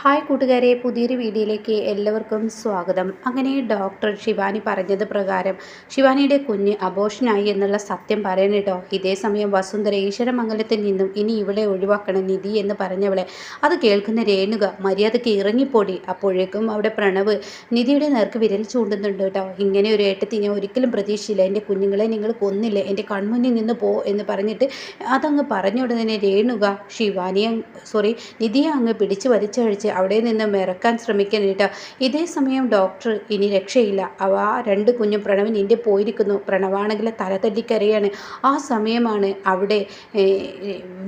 Hi കൂട്ടുകാരെ പുതിയൊരു വീഡിയോയിലേക്ക് എല്ലാവർക്കും സ്വാഗതം. അങ്ങനെ ഡോക്ടർ ശിവാനി പറഞ്ഞത് പ്രകാരം ശിവാനിയുടെ കുഞ്ഞ് അബോഷനായി എന്നുള്ള സത്യം പറയണം കേട്ടോ. ഇതേ സമയം വസുന്ധര ഈശ്വരമംഗലത്തിൽ നിന്നും ഇനി ഇവളെ ഒഴിവാക്കണം നിധി എന്ന് പറഞ്ഞവളെ. അത് കേൾക്കുന്ന രേണുക മര്യാദയ്ക്ക് ഇറങ്ങിപ്പോടി. അപ്പോഴേക്കും അവിടെ പ്രണവ് നിധിയുടെ നേർക്ക് വിരൽ ചൂണ്ടുന്നുണ്ട് കേട്ടോ. ഇങ്ങനെ ഒരു ഏട്ടത്തി ഞാൻ ഒരിക്കലും പ്രതീക്ഷിച്ചില്ല. എന്റെ കുഞ്ഞുങ്ങളെ നിങ്ങൾ കൊന്നില്ല? എന്റെ കൺമുന്നിൽ നിന്ന് പോ എന്ന് പറഞ്ഞിട്ട് അതങ്ങ് പറഞ്ഞ ഉടനെ രേണുക ശിവാനിയെ സോറി നിധിയെ അങ്ങ് പിടിച്ച് വലിച്ചഴിച്ച് അവിടെ നിന്ന് മിറക്കാൻ ശ്രമിക്കാൻ കേട്ടോ ഇതേ സമയം ഡോക്ടർ ഇനി രക്ഷയില്ല. അവ രണ്ട് കുഞ്ഞും പ്രണവ് നിന്റെ പോയിരിക്കുന്നു. പ്രണവാണെങ്കിൽ തല തല്ലിക്കരയാണ്. ആ സമയമാണ് അവിടെ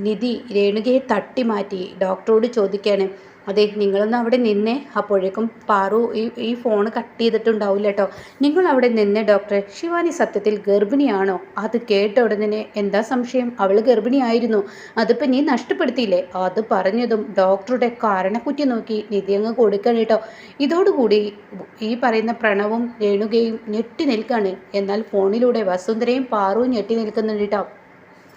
നിധി രേണുകയെ തട്ടി മാറ്റി ഡോക്ടറോട് ചോദിക്കുകയാണ് അതെ നിങ്ങളൊന്ന് അവിടെ നിന്നേ. അപ്പോഴേക്കും പാറു ഈ ഈ ഫോൺ കട്ട് ചെയ്തിട്ടുണ്ടാവില്ല കേട്ടോ. നിങ്ങൾ അവിടെ നിന്നേ ഡോക്ടറെ ശിവാനി സത്യത്തിൽ ഗർഭിണിയാണോ? അത് കേട്ട ഉടനെ എന്താ സംശയം? അവൾ ഗർഭിണിയായിരുന്നു. അതിപ്പോൾ നീ നഷ്ടപ്പെടുത്തിയില്ലേ? അത് പറഞ്ഞതും ഡോക്ടറുടെ കാരണക്കുറ്റി നോക്കി നിധി അങ്ങ് കൊടുക്കണം കേട്ടോ. ഇതോടുകൂടി ഈ പറയുന്ന പ്രണവും രേണുകയും ഞെട്ടി നിൽക്കാണ്. എന്നാൽ ഫോണിലൂടെ വസുന്ധരയും പാറുവും ഞെട്ടി നിൽക്കുന്നുണ്ട് കേട്ടോ.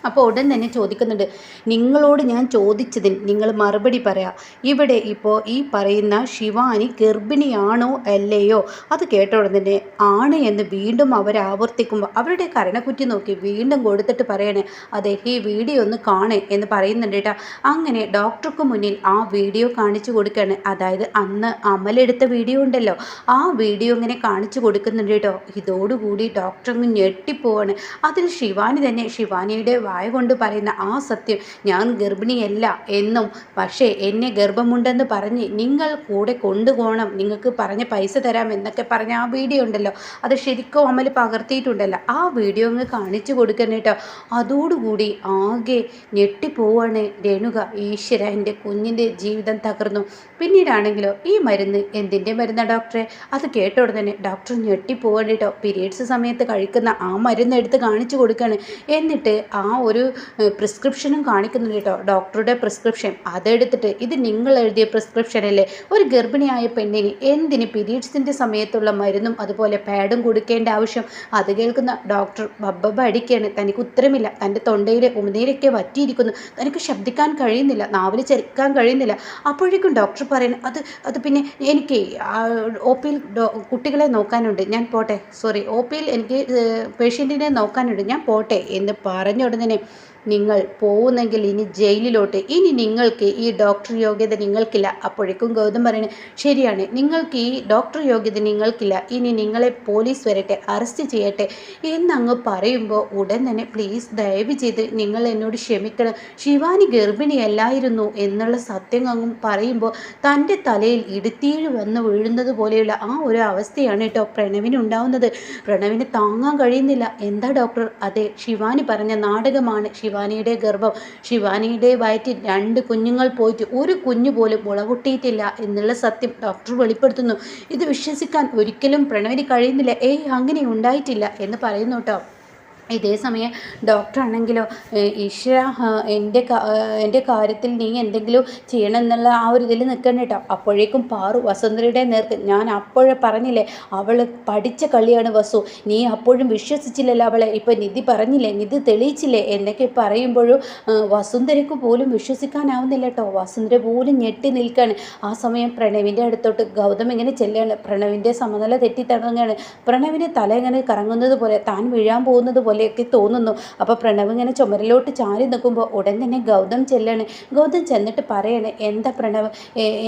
അപ്പോൾ ഉടൻ തന്നെ ചോദിക്കുന്നുണ്ട് നിങ്ങളോട് ഞാൻ ചോദിച്ചതിന് നിങ്ങൾ മറുപടി പറയാം? ഇവിടെ ഇപ്പോൾ ഈ പറയുന്ന ശിവാനി ഗർഭിണിയാണോ അല്ലയോ? അത് കേട്ട ഉടൻ തന്നെ ആണ് എന്ന് വീണ്ടും അവർ ആവർത്തിക്കുമ്പോൾ അവരുടെ കരണക്കുറ്റി നോക്കി വീണ്ടും കൊടുത്തിട്ട് പറയണേ അതെ ഈ വീഡിയോ ഒന്ന് കാണേ എന്ന് പറയുന്നുണ്ട് കേട്ടോ. അങ്ങനെ ഡോക്ടർക്ക് മുന്നിൽ ആ വീഡിയോ കാണിച്ചു കൊടുക്കുകയാണ് അതായത് അന്ന് അമലെടുത്ത വീഡിയോ ഉണ്ടല്ലോ ആ വീഡിയോ ഇങ്ങനെ കാണിച്ചു കൊടുക്കുന്നുണ്ട് കേട്ടോ. ഇതോടുകൂടി ഡോക്ടർ ഞെട്ടിപ്പോവാണ്. അതിൽ ശിവാനി തന്നെ ശിവാനിയുടെ വായ കൊണ്ട് പറയുന്ന ആ സത്യം ഞാൻ ഗർഭിണിയല്ല എന്നും പക്ഷേ എന്നെ ഗർഭമുണ്ടെന്ന് പറഞ്ഞ് നിങ്ങൾ കൂടെ കൊണ്ടുപോകണം നിങ്ങൾക്ക് പറഞ്ഞ പൈസ തരാം എന്നൊക്കെ പറഞ്ഞ ആ വീഡിയോ ഉണ്ടല്ലോ. അത് ശരിക്കും അമൽ പകർത്തിയിട്ടുണ്ടല്ലോ. ആ വീഡിയോ അങ്ങ് കാണിച്ചു കൊടുക്കണം കേട്ടോ. അതോടുകൂടി ആകെ ഞെട്ടിപ്പോവാണ് രേണുക. ഈശ്വര എന്റെ കുഞ്ഞിന്റെ ജീവിതം തകർന്നു. പിന്നീടാണെങ്കിലോ ഈ മരുന്ന് എന്തിന്റെ മരുന്നാണ് ഡോക്ടറെ? അത് കേട്ട ഉടനെ ഡോക്ടർ ഞെട്ടിപ്പോവാണ് കേട്ടോ. പീരീഡ്സ് സമയത്ത് കഴിക്കുന്ന ആ മരുന്ന് എടുത്ത് കാണിച്ചു കൊടുക്കുകയാണ് എന്നിട്ട് ആ ഒരു പ്രിസ്ക്രിപ്ഷനും കാണിക്കുന്നുണ്ട് കേട്ടോ. ഡോക്ടറുടെ പ്രിസ്ക്രിപ്ഷൻ അതെടുത്തിട്ട് ഇത് നിങ്ങൾ എഴുതിയ പ്രിസ്ക്രിപ്ഷനല്ലേ ഒരു ഗർഭിണിയായ പെണ്ണിന് എന്തിന് പീരീഡ്സിന്റെ സമയത്തുള്ള മരുന്നും അതുപോലെ പാഡും കൊടുക്കേണ്ട ആവശ്യം? അത് കേൾക്കുന്ന ഡോക്ടർ ബബ്ബബ അടിക്കുകയാണ് തനിക്ക് ഉത്തരമില്ല. തന്റെ തൊണ്ടയിലെ ഉമിനീരൊക്കെ വറ്റിയിരിക്കുന്നു. തനിക്ക് ശബ്ദിക്കാൻ കഴിയുന്നില്ല. നാവിൽ ചരിക്കാൻ കഴിയുന്നില്ല. അപ്പോഴേക്കും ഡോക്ടർ പറയുന്നത് അത് അത് പിന്നെ എനിക്ക് ഒ പിയിൽ കുട്ടികളെ നോക്കാനുണ്ട്. ഞാൻ പോട്ടെ. സോറി ഒ പിയിൽ എനിക്ക് പേഷ്യന്റിനെ നോക്കാനുണ്ട്. ഞാൻ പോട്ടെ എന്ന് പറഞ്ഞ ഉടനെ name. നിങ്ങൾ പോകുന്നെങ്കിൽ ഇനി ജയിലിലോട്ട്. ഇനി നിങ്ങൾക്ക് ഈ ഡോക്ടർ യോഗ്യത നിങ്ങൾക്കില്ല. അപ്പോഴേക്കും ഗൗതം പറയണേ ശരിയാണ് നിങ്ങൾക്ക് ഈ ഡോക്ടർ യോഗ്യത നിങ്ങൾക്കില്ല. ഇനി നിങ്ങളെ പോലീസ് വരട്ടെ അറസ്റ്റ് ചെയ്യട്ടെ. എന്നങ്ങ് പറയുമ്പോൾ ഉടൻ തന്നെ പ്ലീസ് ദയവ് ചെയ്ത് നിങ്ങൾ എന്നോട് ക്ഷമിക്കണം. ശിവാനി ഗർഭിണിയല്ലായിരുന്നു എന്നുള്ള സത്യം അങ്ങും പറയുമ്പോൾ തന്റെ തലയിൽ ഇടുത്തീഴ് വന്ന് വീഴുന്നത് പോലെയുള്ള ആ ഒരു അവസ്ഥയാണ് കേട്ടോ പ്രണവിന് ഉണ്ടാവുന്നത്. പ്രണവിന് താങ്ങാൻ കഴിയുന്നില്ല. എന്താ ഡോക്ടർ അതെ ശിവാനി പറഞ്ഞ നാടകമാണ് ശിവ ശിവാനിയുടെ ഗർഭം. ശിവാനിയുടെ വയറ്റിൽ രണ്ട് കുഞ്ഞുങ്ങൾ പോയിട്ട് ഒരു കുഞ്ഞു പോലും മുളകുട്ടിയിട്ടില്ല എന്നുള്ള സത്യം ഡോക്ടർ വെളിപ്പെടുത്തുന്നു. ഇത് വിശ്വസിക്കാൻ ഒരിക്കലും പ്രണവിന് കഴിയുന്നില്ല. ഏയ് അങ്ങനെ ഉണ്ടായിട്ടില്ല എന്ന് പറയുന്നു കേട്ടോ. ഇതേ സമയം ഡോക്ടറാണെങ്കിലോ ഈശ്വര എന്റെ എന്റെ കാര്യത്തിൽ നീ എന്തെങ്കിലും ചെയ്യണം എന്നുള്ള ആ ഒരു ഇതിൽ നിൽക്കണം കേട്ടോ. അപ്പോഴേക്കും പാറു വസുന്ധരയുടെ നേർക്ക് ഞാൻ അപ്പോഴേ പറഞ്ഞില്ലേ അവൾ പഠിച്ച കളിയാണ് വസു. നീ അപ്പോഴും വിശ്വസിച്ചില്ലല്ലോ അവളെ. ഇപ്പം നിധി പറഞ്ഞില്ലേ നിധി തെളിയിച്ചില്ലേ? എന്നൊക്കെ പറയുമ്പോഴും വസുന്ധരയ്ക്ക് പോലും വിശ്വസിക്കാനാവുന്നില്ല കേട്ടോ. വസുന്ധര പോലും ഞെട്ടി നിൽക്കുകയാണ്. ആ സമയം പ്രണവിന്റെ അടുത്തോട്ട് ഗൗതം ഇങ്ങനെ ചെല്ലുകയാണ്. പ്രണവിന്റെ സമനില തെറ്റി തുടങ്ങുകയാണ് തല ഇങ്ങനെ കറങ്ങുന്നത് പോലെ താൻ വീഴാൻ പോകുന്നത് പോലെയൊക്കെ തോന്നുന്നു. അപ്പോൾ പ്രണവ് ഇങ്ങനെ ചുമരിലോട്ട് ചാരി നിൽക്കുമ്പോൾ ഉടൻ തന്നെ ഗൗതം ചെല്ലാണ്. ഗൗതം ചെന്നിട്ട് പറയണേ എന്താ പ്രണവ്?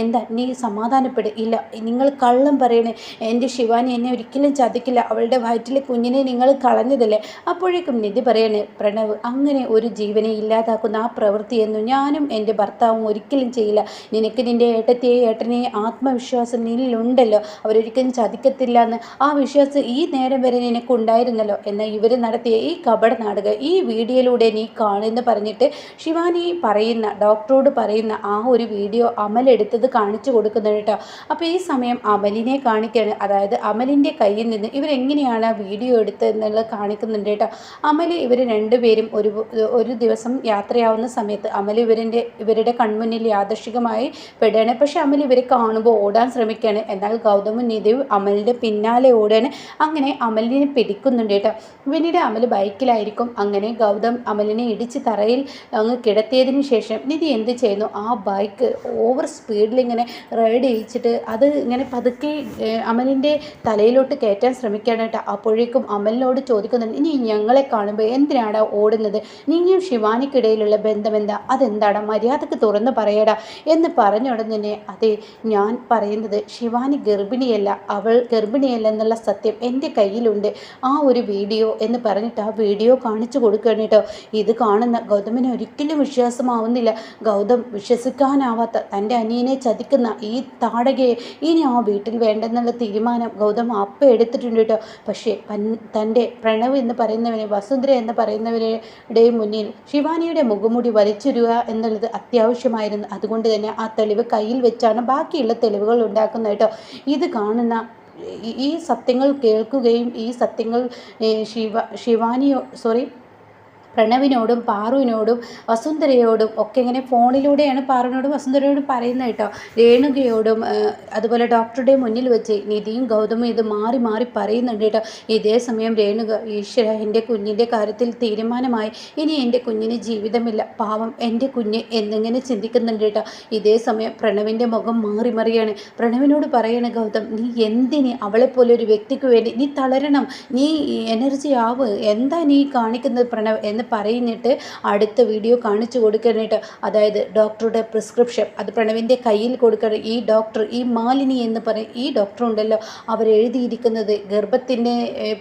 എന്താ? നീ സമാധാനപ്പെടും. ഇല്ല നിങ്ങൾ കള്ളം പറയണേ. എന്റെ ശിവാനി എന്നെ ഒരിക്കലും ചതിക്കില്ല. അവളുടെ വയറ്റിലെ കുഞ്ഞിനെ നിങ്ങൾ കളഞ്ഞതല്ലേ? അപ്പോഴേക്കും നിധി പറയണേ പ്രണവ് അങ്ങനെ ഒരു ജീവനെ ഇല്ലാതാക്കുന്ന ആ പ്രവൃത്തിയെന്നു ഞാനും എന്റെ ഭർത്താവും ഒരിക്കലും ചെയ്യില്ല. നിനക്ക് നിന്റെ ഏട്ടത്തെയും ഏട്ടനെയും ആത്മവിശ്വാസം നിന്നിലുണ്ടല്ലോ. അവരൊരിക്കലും ചതിക്കത്തില്ല എന്ന് ആ വിശ്വാസം ഈ നേരം വരെ നിനക്കുണ്ടായിരുന്നല്ലോ. എന്നാൽ ഇവർ നടത്തിയ ഈ കപട നാടകം ഈ വീഡിയോയിലൂടെ നീ കാണുമെന്ന് പറഞ്ഞിട്ട് ശിവാനി പറയുന്ന ഡോക്ടറോട് പറയുന്ന ആ ഒരു വീഡിയോ അമൽ എടുത്തത് കാണിച്ചു കൊടുക്കുന്നത് കേട്ടോ. അപ്പോൾ ഈ സമയം അമലിനെ കാണിക്കുകയാണ്. അതായത് അമലിന്റെ കയ്യിൽ നിന്ന് ഇവരെങ്ങനെയാണ് ആ വീഡിയോ എടുത്തതെന്നുള്ളത് കാണിക്കുന്നുണ്ട് കേട്ടോ. അമൽ ഇവർ രണ്ടുപേരും ഒരു ഒരു ദിവസം യാത്രയാവുന്ന സമയത്ത് അമൽ ഇവരിന്റെ ഇവരുടെ കൺമുന്നിൽ യാദർശികമായി പെടുകയാണ്. പക്ഷേ അമൽ ഇവരെ കാണുമ്പോൾ ഓടാൻ ശ്രമിക്കുകയാണ്. എന്നാൽ ഗൗതമും നിധിയും അമലിന്റെ പിന്നാലെ ഓടുകയാണ്. അങ്ങനെ അമലിനെ പിടിക്കുന്നുണ്ട് കേട്ടോ. പിന്നീട് അമൽ ബൈക്കിലായിരിക്കും അങ്ങനെ ഗൗതം അമലിനെ ഇടിച്ച് തറയിൽ അങ്ങ് കിടത്തിയതിന് ശേഷം നിധി എന്ത് ചെയ്യുന്നു? ആ ബൈക്ക് ഓവർ സ്പീഡിൽ ഇങ്ങനെ റൈഡ് ചെയ്യിച്ചിട്ട് അത് ഇങ്ങനെ പതുക്കെ അമലിന്റെ തലയിലോട്ട് കയറ്റാൻ ശ്രമിക്കുകയാണ് കേട്ടോ. അപ്പോഴേക്കും അമലിനോട് ചോദിക്കുന്നുണ്ട് ഇനി ഞങ്ങളെ കാണുമ്പോൾ എന്തിനാടാ ഓടുന്നത്? നീയും ശിവാനിക്കിടയിലുള്ള ബന്ധമെന്താ? അതെന്താടാ? മര്യാദയ്ക്ക് തുറന്ന് പറയടാ. എന്ന് പറഞ്ഞ തന്നെ അതെ ഞാൻ പറയുന്നത് ശിവാനി ഗർഭിണിയല്ല അവൾ ഗർഭിണിയല്ല എന്നുള്ള സത്യം എന്റെ കയ്യിലുണ്ട്. ആ ഒരു വീഡിയോ എന്ന് പറഞ്ഞിട്ട് ആ വീഡിയോ കാണിച്ചു കൊടുക്കുകയാണ് കേട്ടോ ഇത് കാണുന്ന ഗൗതമിന് ഒരിക്കലും വിശ്വാസമാവുന്നില്ല. ഗൗതം വിശ്വസിക്കാനാവാത്ത തന്റെ അനിയനെ ചതിക്കുന്ന ഈ താടകയെ ഇനി ആ വീട്ടിൽ വേണ്ടെന്നുള്ള തീരുമാനം ഗൗതം അപ്പ എടുത്തിട്ടുണ്ട് കേട്ടോ. പക്ഷേ തന്റെ പ്രണവ് എന്ന് പറയുന്നവനെ വസുന്ധര എന്ന് പറയുന്നവരുടെ മുന്നിൽ ശിവാനിയുടെ മുഖമുടി വലിച്ചുരുക എന്നുള്ളത് അത്യാവശ്യമായിരുന്നു. അതുകൊണ്ട് തന്നെ ആ തെളിവ് കയ്യിൽ വെച്ചാണ് ബാക്കിയുള്ള തെളിവുകൾ ഉണ്ടാക്കുന്നത് കേട്ടോ. ഇത് കാണുന്ന ഈ സത്യങ്ങൾ കേൾക്കുകയും ഈ സത്യങ്ങൾ ശിവ ശിവാനിയോ സോറി പ്രണവിനോടും പാറുവിനോടും വസുന്ധരയോടും ഒക്കെ ഇങ്ങനെ ഫോണിലൂടെയാണ് പാറുവിനോടും വസുന്ധരയോടും പറയുന്നത് കേട്ടോ. രേണുകയോടും അതുപോലെ ഡോക്ടറുടെ മുന്നിൽ വെച്ച് നിധിയും ഗൗതമും ഇത് മാറി മാറി പറയുന്നുണ്ട് കേട്ടോ. ഇതേ സമയം രേണുക ഈശ്വര എന്റെ കുഞ്ഞിന്റെ കാര്യത്തിൽ തീരുമാനമായി. ഇനി എന്റെ കുഞ്ഞിന് ജീവിതമില്ല. പാവം എന്റെ കുഞ്ഞ് എന്നിങ്ങനെ ചിന്തിക്കുന്നുണ്ട് കേട്ടോ. ഇതേ സമയം പ്രണവിന്റെ മുഖം മാറി മറിയാണ്. പ്രണവിനോട് പറയണ ഗൗതം നീ എന്തിന് അവളെപ്പോലെ ഒരു വ്യക്തിക്ക് വേണ്ടി നീ തളരണം നീ എനർജി ആവ് എന്താ നീ കാണിക്കുന്നത് പ്രണവ്? എന്ന് പറയുന്നിട്ട് അടുത്ത വീഡിയോ കാണിച്ചു കൊടുക്കാനായിട്ട് അതായത് ഡോക്ടറുടെ പ്രിസ്ക്രിപ്ഷൻ അത് പ്രണവിന്റെ കയ്യിൽ കൊടുക്കണം. ഈ ഡോക്ടർ ഈ മാലിനി എന്ന് പറയും ഈ ഡോക്ടർ ഉണ്ടല്ലോ. അവരെഴുതിയിരിക്കുന്നത് ഗർഭത്തിന്റെ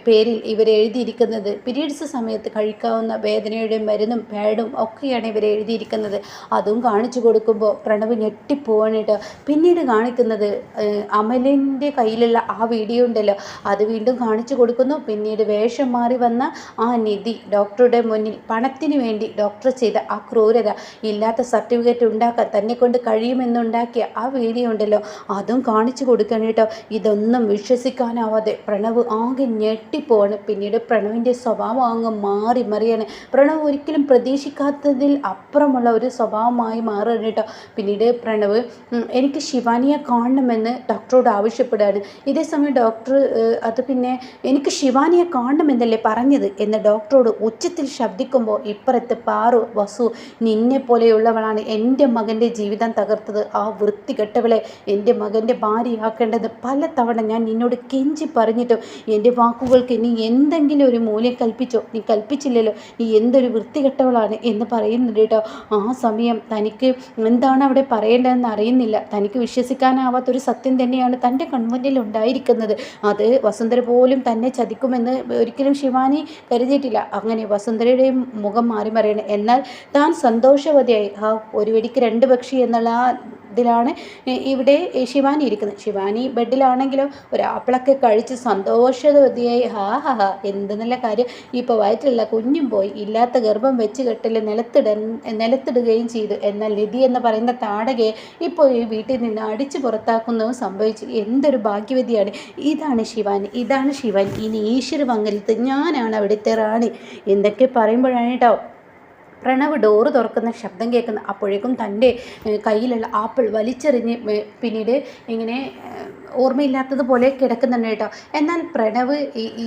പേരിൽ ഇവരെഴുതിയിരിക്കുന്നത് പീരീഡ്സ് സമയത്ത് കഴിക്കാവുന്ന വേദനയുടെ മരുന്നും പാഡും ഒക്കെയാണ് ഇവർ എഴുതിയിരിക്കുന്നത്. അതും കാണിച്ചു കൊടുക്കുമ്പോൾ പ്രണവ് ഞെട്ടിപ്പോവാനായിട്ട് പിന്നീട് കാണിക്കുന്നത് അമലിന്റെ കയ്യിലുള്ള ആ വീഡിയോ ഉണ്ടല്ലോ. അത് വീണ്ടും കാണിച്ചു കൊടുക്കുന്നു. പിന്നീട് വേഷം മാറി വന്ന ആ നിധി ഡോക്ടറുടെ മുന്നിൽ പണത്തിന് വേണ്ടി ഡോക്ടർ ചെയ്ത ആ ക്രൂരത ഇല്ലാത്ത സർട്ടിഫിക്കറ്റ് ഉണ്ടാക്കാൻ തന്നെ കൊണ്ട് കഴിയുമെന്നുണ്ടാക്കിയ ആ വീഡിയോ ഉണ്ടല്ലോ. അതും കാണിച്ചു കൊടുക്കണം കേട്ടോ. ഇതൊന്നും വിശ്വസിക്കാനാവാതെ പ്രണവ് ആകെ ഞെട്ടിപ്പോവാണ്. പിന്നീട് പ്രണവിന്റെ സ്വഭാവം അങ്ങ് മാറി മറിയാണ്. പ്രണവ് ഒരിക്കലും പ്രതീക്ഷിക്കാത്തതിൽ അപ്പുറമുള്ള ഒരു സ്വഭാവമായി മാറുകയാണ് കേട്ടോ. പിന്നീട് പ്രണവ് എനിക്ക് ശിവാനിയെ കാണണമെന്ന് ഡോക്ടറോട് ആവശ്യപ്പെടുകയാണ്. ഇതേ സമയം ഡോക്ടർ അത് പിന്നെ എനിക്ക് ശിവാനിയെ കാണണമെന്നല്ലേ പറഞ്ഞത്? എന്ന് ഡോക്ടറോട് ഉച്ചത്തിൽ ശബ്ദിക്കും കേൾക്കുമ്പോൾ ഇപ്പുറത്ത് പാറു വസു നിന്നെ പോലെയുള്ളവളാണ് എന്റെ മകന്റെ ജീവിതം തകർത്തത്. ആ വൃത്തികെട്ടവളെ എന്റെ മകന്റെ ഭാര്യയാക്കേണ്ടത് പല തവണ ഞാൻ നിന്നോട് കെഞ്ചി പറഞ്ഞിട്ടും എന്റെ വാക്കുകൾക്ക് നീ എന്തെങ്കിലും ഒരു മൂല്യം കൽപ്പിച്ചോ? നീ കൽപ്പിച്ചില്ലല്ലോ. നീ എന്തൊരു വൃത്തികെട്ടവളാണ് എന്ന് പറയുന്നുണ്ട് കേട്ടോ. ആ സമയം തനിക്ക് എന്താണ് അവിടെ പറയേണ്ടതെന്ന് അറിയുന്നില്ല. തനിക്ക് വിശ്വസിക്കാനാവാത്തൊരു സത്യം തന്നെയാണ് തന്റെ കൺമുന്നിൽ ഉണ്ടായിരിക്കുന്നത്. അത് വസുന്ധര പോലും തന്നെ ചതിക്കുമെന്ന് ഒരിക്കലും ശിവാനി കരുതിയിട്ടില്ല. അങ്ങനെ വസുന്ധരയുടെയും മുഖം മാറി മറിയണം. എന്നാൽ താൻ സന്തോഷവതിയായി. ആ ഒരു വെടിക്ക് രണ്ട് പക്ഷി എന്നുള്ള ആ ഇതിലാണ് ഇവിടെ ശിവാനി ഇരിക്കുന്നത്. ശിവാനി ബെഡിലാണെങ്കിലും ഒരു ആപ്പിളൊക്കെ കഴിച്ച് സന്തോഷവതിയായി. ഹാ ഹാ ഹാ എന്ത് നല്ല കാര്യം. ഇപ്പോൾ വയറ്റിലുള്ള കുഞ്ഞും പോയി ഇല്ലാത്ത ഗർഭം വെച്ച് കെട്ടിൽ നിലത്തിട നിലത്തിടുകയും ചെയ്തു. എന്നാൽ നിധി എന്ന് പറയുന്ന താടകയെ ഇപ്പോൾ ഈ വീട്ടിൽ നിന്ന് അടിച്ചു പുറത്താക്കുന്നതും സംഭവിച്ചു. എന്തൊരു ഭാഗ്യവതിയാണ്. ഇതാണ് ശിവാനി. ഇതാണ് ശിവാനി. ഇനി ഈശ്വര ഈശ്വരമംഗലത്ത് ഞാനാണ് അവിടുത്തെ റാണി. എന്തൊക്കെ പറയുമ്പോഴാണ് കേട്ടോ പ്രണവ് ഡോറ് തുറക്കുന്ന ശബ്ദം കേൾക്കുന്ന അപ്പോഴേക്കും തന്റെ കയ്യിലുള്ള ആപ്പിൾ വലിച്ചെറിഞ്ഞ് പിന്നീട് ഇങ്ങനെ ഓർമ്മയില്ലാത്തതുപോലെ കിടക്കുന്നുണ്ട് കേട്ടോ. എന്നാൽ പ്രണവ്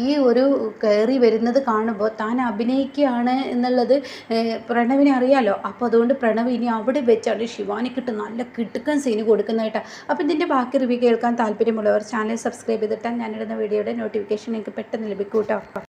ഈ ഒരു കയറി വരുന്നത് കാണുമ്പോൾ താൻ അഭിനയിക്കുകയാണ് എന്നുള്ളത് പ്രണവിനെ അറിയാലോ. അപ്പോൾ അതുകൊണ്ട് പ്രണവ് ഇനി അവിടെ വെച്ചാണ് ശിവാനിക്കിട്ട് നല്ല കിട്ടുക്കൻ സീന് കൊടുക്കുന്നത് കേട്ടോ. അപ്പോൾ ഇതിന്റെ ബാക്കി റിവ്യൂ കേൾക്കാൻ താല്പര്യമുള്ളവർ ചാനൽ സബ്സ്ക്രൈബ് ചെയ്തിട്ടാൽ ഞാനിടുന്ന വീഡിയോയുടെ നോട്ടിഫിക്കേഷൻ എനിക്ക് പെട്ടെന്ന് ലഭിക്കും കേട്ടോ.